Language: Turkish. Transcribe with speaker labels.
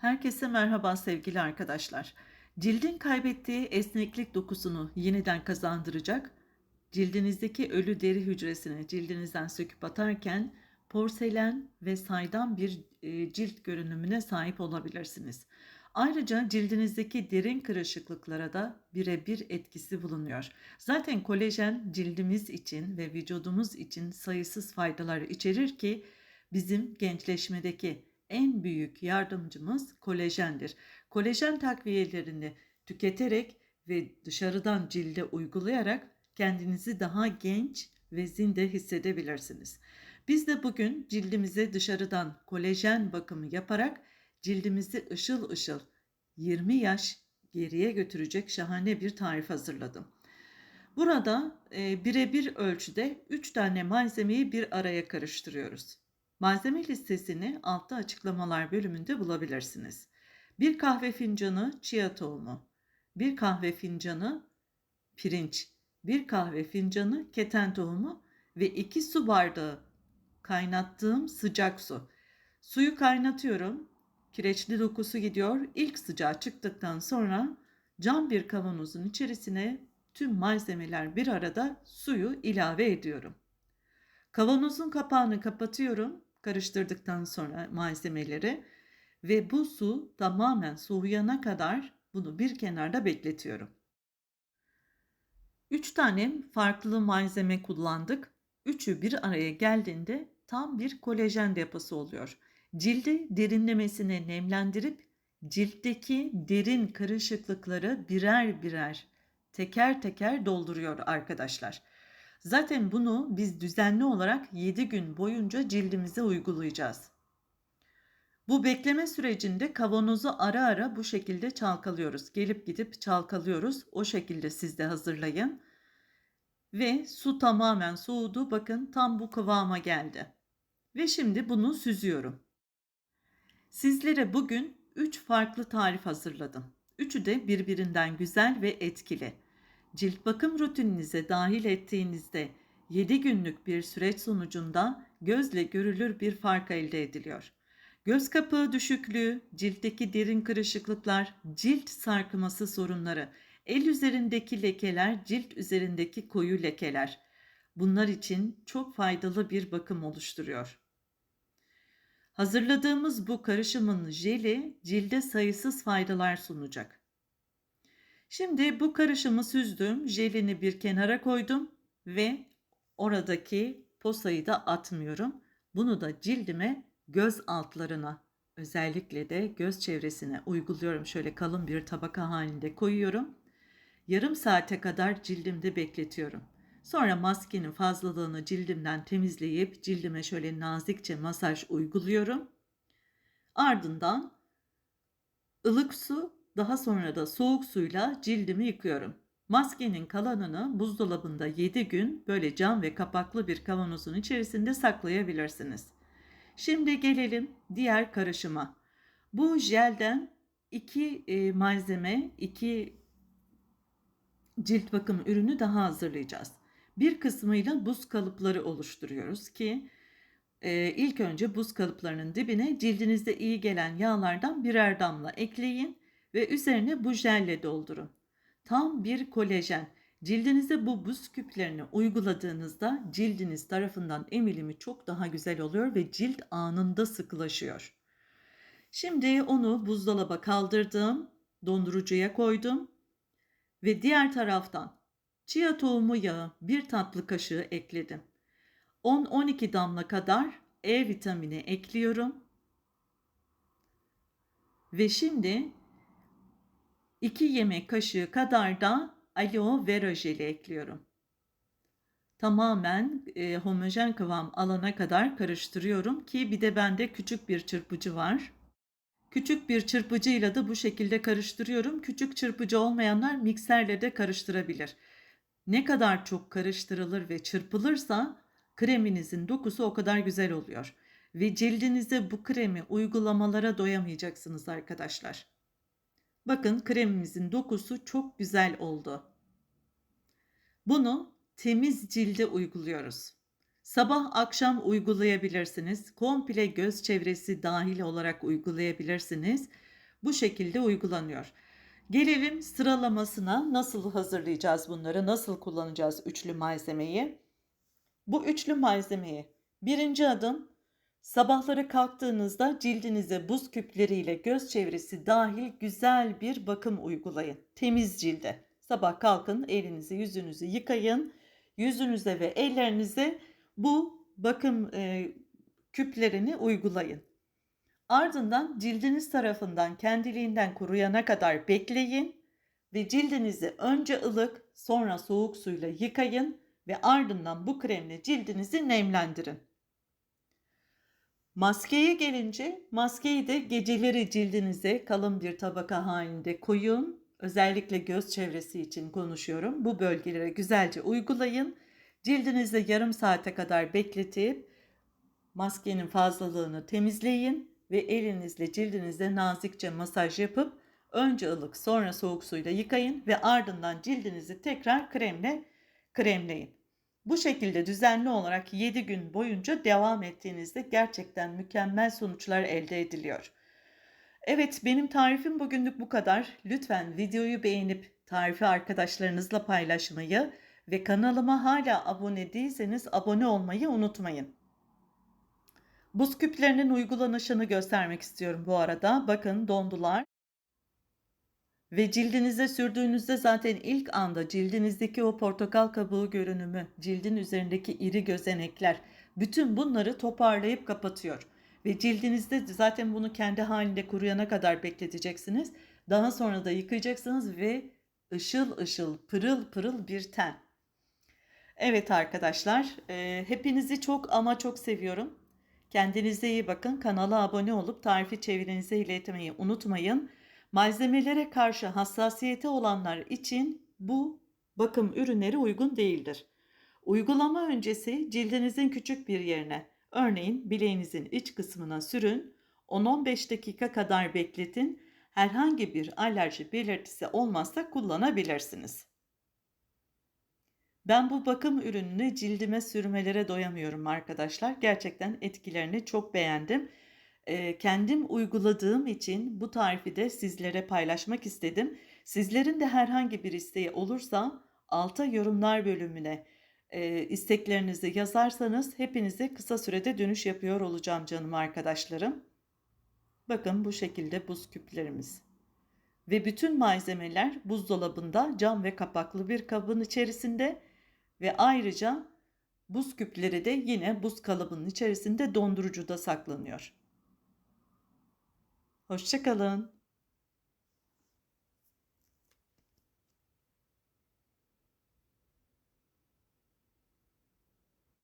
Speaker 1: Herkese merhaba sevgili arkadaşlar. Cildin kaybettiği esneklik dokusunu yeniden kazandıracak, cildinizdeki ölü deri hücresini cildinizden söküp atarken porselen ve saydam bir e, cilt görünümüne sahip olabilirsiniz. Ayrıca cildinizdeki derin kırışıklıklara da birebir etkisi bulunuyor. Zaten kolajen cildimiz için ve vücudumuz için sayısız faydalar içerir ki bizim gençleşmedeki en büyük yardımcımız kolajendir. Kolajen takviyelerini tüketerek ve dışarıdan cilde uygulayarak kendinizi daha genç ve zinde hissedebilirsiniz. Biz de bugün cildimize dışarıdan kolajen bakımı yaparak cildimizi ışıl ışıl 20 yaş geriye götürecek şahane bir tarif hazırladım. Burada e, birebir ölçüde 3 tane malzemeyi bir araya karıştırıyoruz. Malzeme listesini altta açıklamalar bölümünde bulabilirsiniz. Bir kahve fincanı chia tohumu, bir kahve fincanı pirinç, bir kahve fincanı keten tohumu ve 2 su bardağı kaynattığım sıcak su. Suyu kaynatıyorum. Kireçli dokusu gidiyor. İlk sıcağı çıktıktan sonra cam bir kavanozun içerisine tüm malzemeler bir arada suyu ilave ediyorum. Kavanozun kapağını kapatıyorum karıştırdıktan sonra malzemeleri ve bu su tamamen soğuyana kadar bunu bir kenarda bekletiyorum. 3 tane farklı malzeme kullandık. Üçü bir araya geldiğinde tam bir kolajen deposu oluyor. Cildi derinlemesine nemlendirip ciltteki derin karışıklıkları birer birer teker teker dolduruyor arkadaşlar. Zaten bunu biz düzenli olarak 7 gün boyunca cildimize uygulayacağız. Bu bekleme sürecinde kavanozu ara ara bu şekilde çalkalıyoruz. Gelip gidip çalkalıyoruz. O şekilde siz de hazırlayın. Ve su tamamen soğudu. Bakın tam bu kıvama geldi. Ve şimdi bunu süzüyorum. Sizlere bugün 3 farklı tarif hazırladım. Üçü de birbirinden güzel ve etkili. Cilt bakım rutininize dahil ettiğinizde 7 günlük bir süreç sonucunda gözle görülür bir fark elde ediliyor. Göz kapağı düşüklüğü, ciltteki derin kırışıklıklar, cilt sarkması sorunları, el üzerindeki lekeler, cilt üzerindeki koyu lekeler. Bunlar için çok faydalı bir bakım oluşturuyor. Hazırladığımız bu karışımın jeli cilde sayısız faydalar sunacak. Şimdi bu karışımı süzdüm. Jelini bir kenara koydum ve oradaki posayı da atmıyorum. Bunu da cildime göz altlarına özellikle de göz çevresine uyguluyorum. Şöyle kalın bir tabaka halinde koyuyorum. Yarım saate kadar cildimde bekletiyorum. Sonra maskenin fazlalığını cildimden temizleyip cildime şöyle nazikçe masaj uyguluyorum. Ardından ılık su daha sonra da soğuk suyla cildimi yıkıyorum. Maskenin kalanını buzdolabında 7 gün böyle cam ve kapaklı bir kavanozun içerisinde saklayabilirsiniz. Şimdi gelelim diğer karışıma. Bu jelden iki e, malzeme, iki cilt bakım ürünü daha hazırlayacağız. Bir kısmıyla buz kalıpları oluşturuyoruz ki e, ilk önce buz kalıplarının dibine cildinizde iyi gelen yağlardan birer damla ekleyin ve üzerine bu jelle doldurun. Tam bir kolajen. Cildinize bu buz küplerini uyguladığınızda cildiniz tarafından emilimi çok daha güzel oluyor ve cilt anında sıkılaşıyor. Şimdi onu buzdolaba kaldırdım, dondurucuya koydum ve diğer taraftan chia tohumu yağı bir tatlı kaşığı ekledim. 10-12 damla kadar E vitamini ekliyorum. Ve şimdi 2 yemek kaşığı kadar da aloe vera jeli ekliyorum. Tamamen e, homojen kıvam alana kadar karıştırıyorum ki bir de bende küçük bir çırpıcı var. Küçük bir çırpıcıyla da bu şekilde karıştırıyorum. Küçük çırpıcı olmayanlar mikserle de karıştırabilir. Ne kadar çok karıştırılır ve çırpılırsa kreminizin dokusu o kadar güzel oluyor. Ve cildinize bu kremi uygulamalara doyamayacaksınız arkadaşlar. Bakın kremimizin dokusu çok güzel oldu. Bunu temiz cilde uyguluyoruz. Sabah akşam uygulayabilirsiniz. Komple göz çevresi dahil olarak uygulayabilirsiniz. Bu şekilde uygulanıyor. Gelelim sıralamasına nasıl hazırlayacağız bunları, nasıl kullanacağız üçlü malzemeyi. Bu üçlü malzemeyi birinci adım sabahları kalktığınızda cildinize buz küpleriyle göz çevresi dahil güzel bir bakım uygulayın. Temiz cilde. Sabah kalkın elinizi yüzünüzü yıkayın. Yüzünüze ve ellerinize bu bakım e, küplerini uygulayın. Ardından cildiniz tarafından kendiliğinden kuruyana kadar bekleyin ve cildinizi önce ılık sonra soğuk suyla yıkayın ve ardından bu kremle cildinizi nemlendirin. Maskeye gelince maskeyi de geceleri cildinize kalın bir tabaka halinde koyun. Özellikle göz çevresi için konuşuyorum. Bu bölgelere güzelce uygulayın. Cildinizde yarım saate kadar bekletip maskenin fazlalığını temizleyin ve elinizle cildinizde nazikçe masaj yapıp önce ılık sonra soğuk suyla yıkayın ve ardından cildinizi tekrar kremle kremleyin. Bu şekilde düzenli olarak 7 gün boyunca devam ettiğinizde gerçekten mükemmel sonuçlar elde ediliyor. Evet benim tarifim bugünlük bu kadar. Lütfen videoyu beğenip tarifi arkadaşlarınızla paylaşmayı ve kanalıma hala abone değilseniz abone olmayı unutmayın. Buz küplerinin uygulanışını göstermek istiyorum bu arada. Bakın dondular. Ve cildinize sürdüğünüzde zaten ilk anda cildinizdeki o portakal kabuğu görünümü, cildin üzerindeki iri gözenekler, bütün bunları toparlayıp kapatıyor. Ve cildinizde zaten bunu kendi halinde kuruyana kadar bekleteceksiniz. Daha sonra da yıkayacaksınız ve ışıl ışıl, pırıl pırıl bir ten. Evet arkadaşlar, e, hepinizi çok ama çok seviyorum. Kendinize iyi bakın. Kanala abone olup tarifi çevrenize iletmeyi unutmayın. Malzemelere karşı hassasiyeti olanlar için bu bakım ürünleri uygun değildir. Uygulama öncesi cildinizin küçük bir yerine, örneğin bileğinizin iç kısmına sürün, 10-15 dakika kadar bekletin. Herhangi bir alerji belirtisi olmazsa kullanabilirsiniz. Ben bu bakım ürününü cildime sürmelere doyamıyorum arkadaşlar. Gerçekten etkilerini çok beğendim. Kendim uyguladığım için bu tarifi de sizlere paylaşmak istedim. Sizlerin de herhangi bir isteği olursa alta yorumlar bölümüne isteklerinizi yazarsanız hepinize kısa sürede dönüş yapıyor olacağım canım arkadaşlarım. Bakın bu şekilde buz küplerimiz. Ve bütün malzemeler buzdolabında cam ve kapaklı bir kabın içerisinde ve ayrıca buz küpleri de yine buz kalıbının içerisinde dondurucuda saklanıyor. Hoşçakalın.